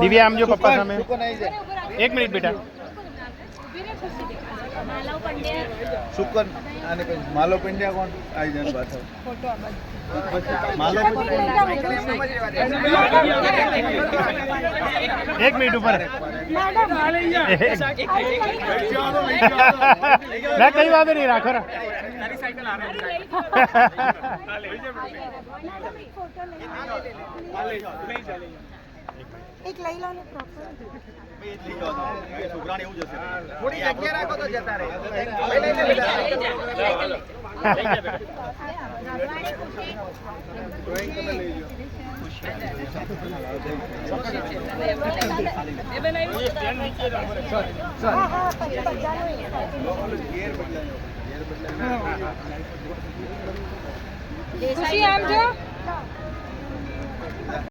દિવ્યા આમ જો પપ્પા સામે. એક મિનિટ બેટા. સુકન અને માલો પંડ્યા કોણ? આવી જાય પાછળ. એક મિનિટ ઉપર. ના કઈ વાંધો નહીં રાખો. રા એક લઈ લો ને પ્રોપર છોકરાને એવું જશે થોડી જગ્યા રાખો તો જતા રહે. હા હા ખુશી આમ જો.